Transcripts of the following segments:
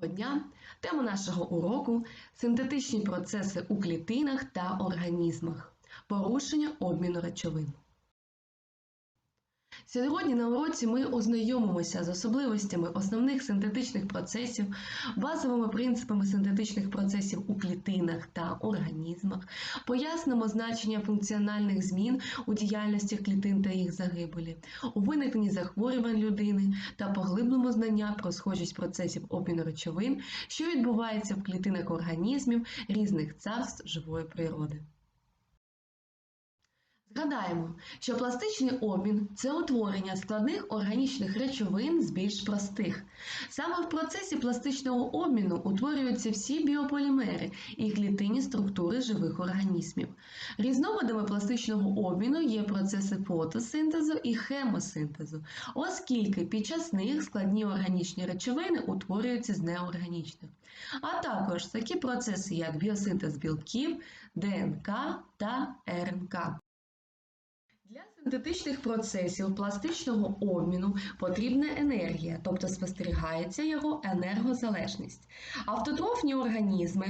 Доброго дня! Тема нашого уроку синтетичні процеси у клітинах та організмах. Порушення обміну речовин. Сьогодні на уроці ми ознайомимося з особливостями основних синтетичних процесів, базовими принципами синтетичних процесів у клітинах та організмах, пояснимо значення функціональних змін у діяльності клітин та їх загибелі, у виникненні захворювань людини та поглиблимо знання про схожість процесів обміну речовин, що відбувається в клітинах організмів різних царств живої природи. Згадаємо, що пластичний обмін це утворення складних органічних речовин з більш простих. Саме в процесі пластичного обміну утворюються всі біополімери і клітинні структури живих організмів. Різновидами пластичного обміну є процеси фотосинтезу і хемосинтезу, оскільки під час них складні органічні речовини утворюються з неорганічних. А також такі процеси, як біосинтез білків, ДНК та РНК. Для синтетичних процесів пластичного обміну потрібна енергія, тобто спостерігається його енергозалежність. Автотрофні організми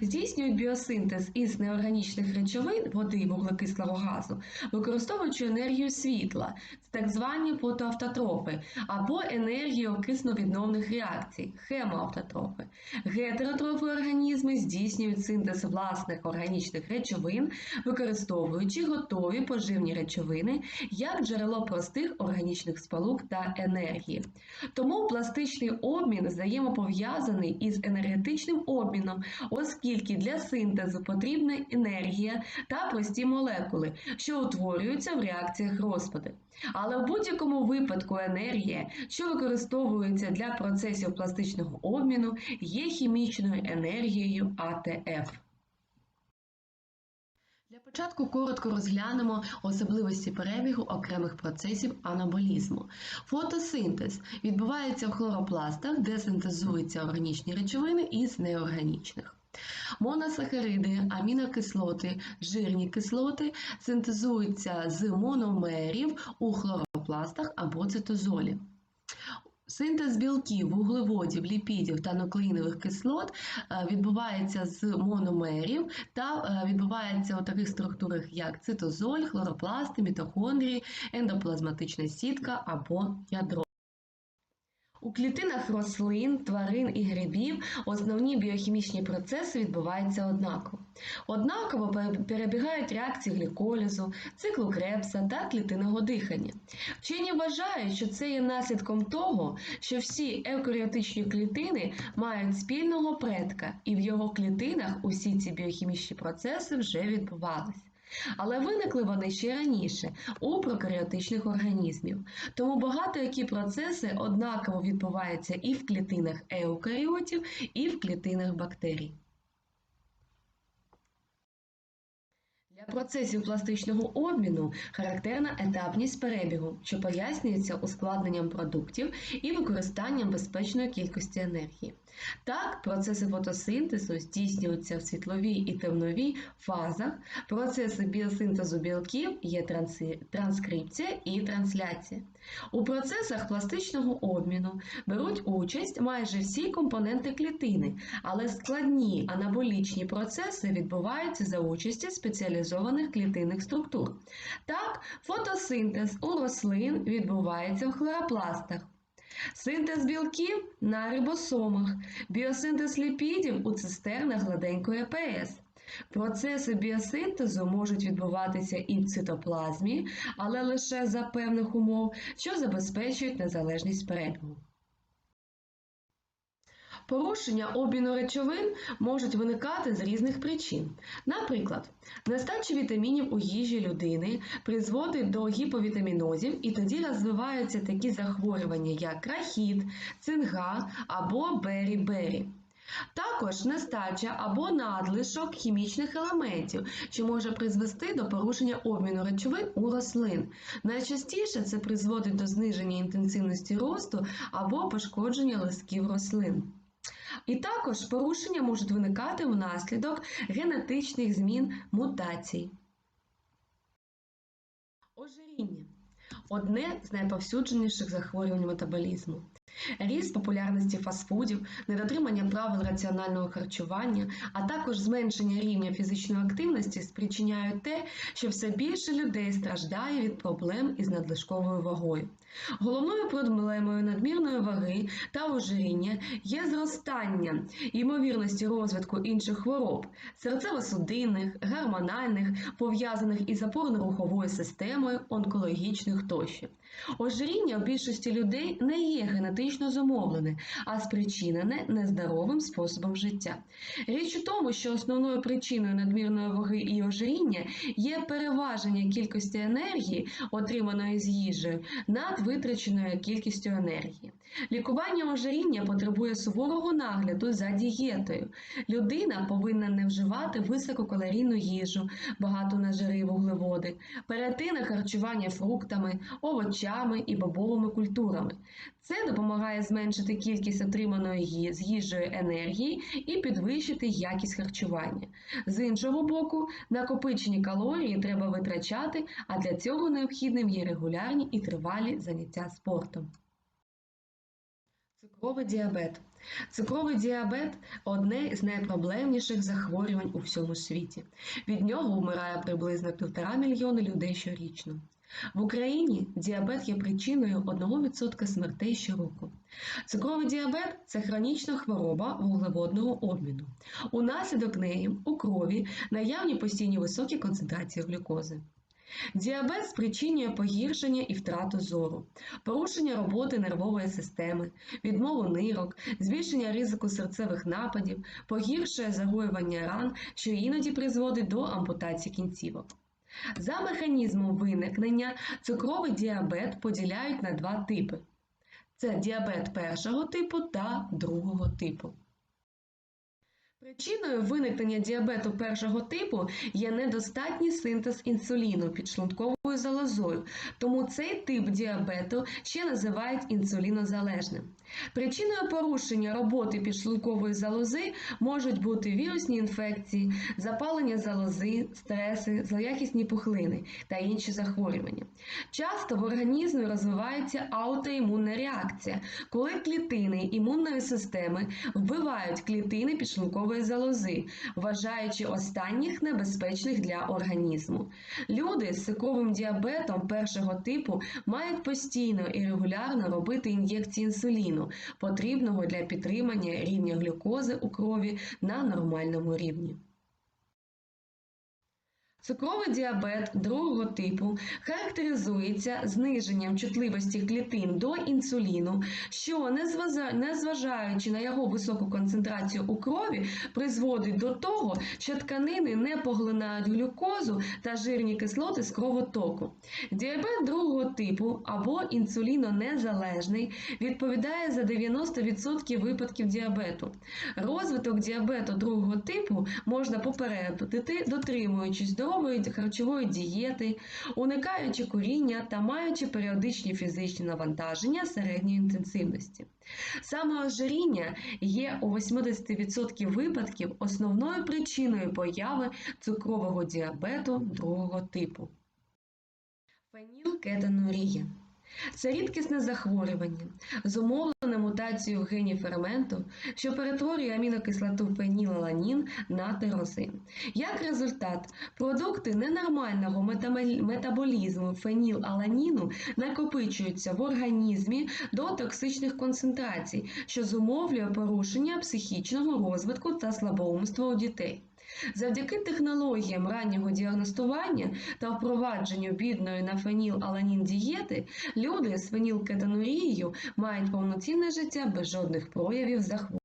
здійснюють біосинтез із неорганічних речовин води і вуглекислого газу, використовуючи енергію світла, так звані фотоавтотрофи, або енергію кисновідновних реакцій, хемоавтотрофи. Гетеротрофи організми здійснюють синтез власних органічних речовин, використовуючи готові поживні речовини як джерело простих органічних сполук та енергії. Тому пластичний обмін взаємопов'язаний із енергетичним обміном, оскільки для синтезу потрібна енергія та прості молекули, що утворюються в реакціях розпаду. Але в будь-якому випадку енергія, що використовується для процесів пластичного обміну, є хімічною енергією АТФ. Для початку коротко розглянемо особливості перебігу окремих процесів анаболізму. Фотосинтез відбувається в хлоропластах, де синтезуються органічні речовини із неорганічних. Моносахариди, амінокислоти, жирні кислоти синтезуються з мономерів у хлоропластах або цитозолі. Синтез білків, вуглеводів, ліпідів та нуклеїнових кислот е, відбувається з мономерів та е, відбувається у таких структурах, як цитозоль, хлоропласти, мітохондрії, ендоплазматична сітка або ядро. У клітинах рослин, тварин і грибів основні біохімічні процеси відбуваються однаково. Однаково перебігають реакції гліколізу, циклу Крепса та клітинного дихання. Вчені вважають, що це є наслідком того, що всі евкаріотичні клітини мають спільного предка, і в його клітинах усі ці біохімічні процеси вже відбувалися. Але виникли вони ще раніше у прокаріотичних організмів. Тому багато які процеси однаково відбуваються і в клітинах еукаріотів, і в клітинах бактерій. Для процесів пластичного обміну характерна етапність перебігу, що пояснюється ускладненням продуктів і використанням безпечної кількості енергії. Так, процеси фотосинтезу здійснюються в світловій і темновій фазах, процеси біосинтезу білків є транскрипція і трансляція. У процесах пластичного обміну беруть участь майже всі компоненти клітини, але складні анаболічні процеси відбуваються за участі спеціалізованих клітинних структур. Так, фотосинтез у рослин відбувається в хлоропластах. Синтез білків на рибосомах, біосинтез ліпідів у цистернах гладенької АПС. Процеси біосинтезу можуть відбуватися і в цитоплазмі, але лише за певних умов, що забезпечують незалежність перебігу. Порушення обміну речовин можуть виникати з різних причин. Наприклад, нестача вітамінів у їжі людини призводить до гіповітамінозів і тоді розвиваються такі захворювання, як крахіт, цинга або бері-бері. Також нестача або надлишок хімічних елементів, що може призвести до порушення обміну речовин у рослин. Найчастіше це призводить до зниження інтенсивності росту або пошкодження листків рослин. І також порушення можуть виникати внаслідок генетичних змін мутацій. Ожиріння одне з найповсюдженіших захворювань метаболізму. Ріст популярності фастфудів, недотримання правил раціонального харчування, а також зменшення рівня фізичної активності спричиняють те, що все більше людей страждає від проблем із надлишковою вагою. Головною проблемою надмірної ваги та ожиріння є зростання ймовірності розвитку інших хвороб серцево-судинних, гормональних, пов'язаних із опорно-руховою системою, онкологічних тощо. Ожиріння в більшості людей не є генетично зумовлене, а спричинене нездоровим способом життя. Річ у тому, що основною причиною надмірної ваги і ожиріння є переваження кількості енергії, отриманої з їжею, над витраченою кількістю енергії. Лікування ожиріння потребує суворого нагляду за дієтою. Людина повинна не вживати висококалорійну їжу, багато на жири вуглеводи, перейти на харчування фруктами, овочами і бобовими культурами. Це допомагає зменшити кількість отриманої з їжею енергії і підвищити якість харчування. З іншого боку, накопичені калорії треба витрачати, а для цього необхідним є регулярні і тривалі заняття спортом. Цукровий діабет. Цукровий діабет одне з найпроблемніших захворювань у всьому світі. Від нього вмирає приблизно півтора мільйони людей щорічно. В Україні діабет є причиною 1% смертей щороку. Цукровий діабет це хронічна хвороба вуглеводного обміну. Унаслідок неї у крові наявні постійні високі концентрації глюкози. Діабет спричинює погіршення і втрату зору, порушення роботи нервової системи, відмову нирок, збільшення ризику серцевих нападів, погіршує загоювання ран, що іноді призводить до ампутації кінцівок. За механізмом виникнення цукровий діабет поділяють на два типи: це діабет першого типу та другого типу. Причиною виникнення діабету першого типу є недостатній синтез інсуліну підшлунковою залозою, тому цей тип діабету ще називають інсулінозалежним. Причиною порушення роботи підшлункової залози можуть бути вірусні інфекції, запалення залози, стреси, злоякісні пухлини та інші захворювання. Часто в організмі розвивається аутоімунна реакція, коли клітини імунної системи вбивають клітини підшлункової залози, вважаючи останніх небезпечних для організму. Люди з цукровим діабетом першого типу мають постійно і регулярно робити ін'єкції інсуліну, потрібного для підтримання рівня глюкози у крові на нормальному рівні. Цукровий діабет другого типу характеризується зниженням чутливості клітин до інсуліну, що, незважаючи на його високу концентрацію у крові, призводить до того, що тканини не поглинають глюкозу та жирні кислоти з кровотоку. Діабет другого типу або інсулінонезалежний відповідає за 90% випадків діабету. Розвиток діабету другого типу можна попередити, дотримуючись здорової харчової дієти, уникаючи куріння та маючи періодичні фізичні навантаження середньої інтенсивності. Саме ожиріння є у 80% випадків основною причиною появи цукрового діабету другого типу. Фенілкетонурія це рідкісне захворювання, зумовлене мутацією гені ферменту, що перетворює амінокислоту фенілаланін на тирозин. Як результат, продукти ненормального метаболізму фенілаланіну накопичуються в організмі до токсичних концентрацій, що зумовлює порушення психічного розвитку та слабоумства у дітей. Завдяки технологіям раннього діагностування та впровадженню бідної на фенілаланін дієти, люди з фенілкетонурією мають повноцінне життя без жодних проявів захворювання.